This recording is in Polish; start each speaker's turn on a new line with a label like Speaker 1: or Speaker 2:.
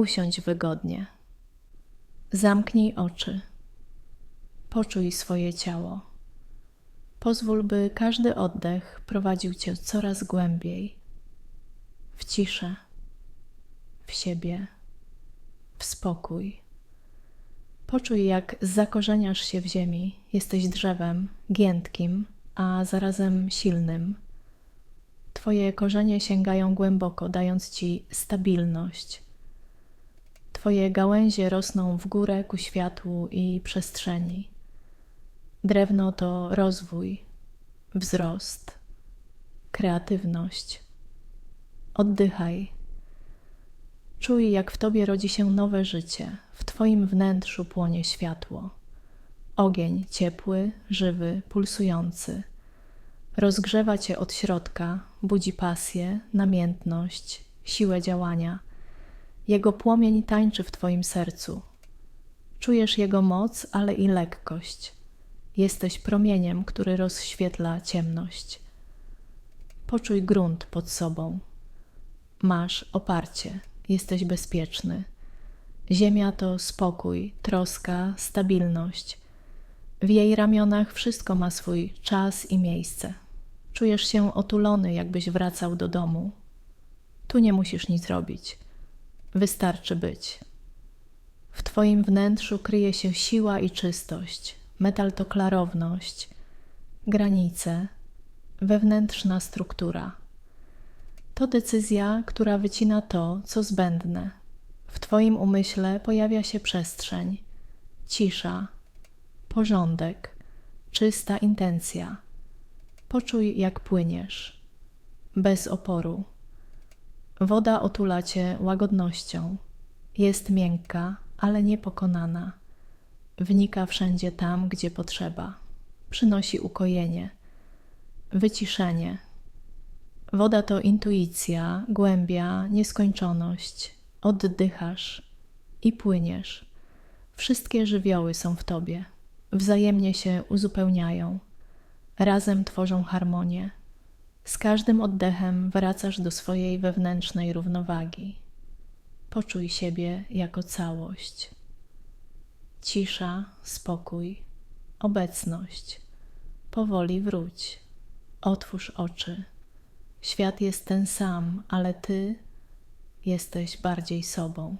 Speaker 1: Usiądź wygodnie. Zamknij oczy. Poczuj swoje ciało. Pozwól, by każdy oddech prowadził cię coraz głębiej w ciszę, w siebie, w spokój. Poczuj, jak zakorzeniasz się w ziemi. Jesteś drzewem giętkim, a zarazem silnym. Twoje korzenie sięgają głęboko, dając ci stabilność. Twoje gałęzie rosną w górę ku światłu i przestrzeni. Drewno to rozwój, wzrost, kreatywność. Oddychaj. Czuj, jak w tobie rodzi się nowe życie, w twoim wnętrzu płonie światło. Ogień ciepły, żywy, pulsujący. Rozgrzewa cię od środka, budzi pasję, namiętność, siłę działania. Jego płomień tańczy w twoim sercu. Czujesz jego moc, ale i lekkość. Jesteś promieniem, który rozświetla ciemność. Poczuj grunt pod sobą. Masz oparcie, jesteś bezpieczny. Ziemia to spokój, troska, stabilność. W jej ramionach wszystko ma swój czas i miejsce. Czujesz się otulony, jakbyś wracał do domu. Tu nie musisz nic robić. Wystarczy być. W Twoim wnętrzu kryje się siła i czystość. Metal to klarowność, granice, wewnętrzna struktura. To decyzja, która wycina to, co zbędne. W Twoim umyśle pojawia się przestrzeń, cisza, porządek, czysta intencja. Poczuj, jak płyniesz, bez oporu. Woda otula cię łagodnością. Jest miękka, ale niepokonana. Wnika wszędzie tam, gdzie potrzeba. Przynosi ukojenie, wyciszenie. Woda to intuicja, głębia, nieskończoność. Oddychasz i płyniesz. Wszystkie żywioły są w tobie. Wzajemnie się uzupełniają. Razem tworzą harmonię. Z każdym oddechem wracasz do swojej wewnętrznej równowagi. Poczuj siebie jako całość. Cisza, spokój, obecność. Powoli wróć. Otwórz oczy. Świat jest ten sam, ale ty jesteś bardziej sobą.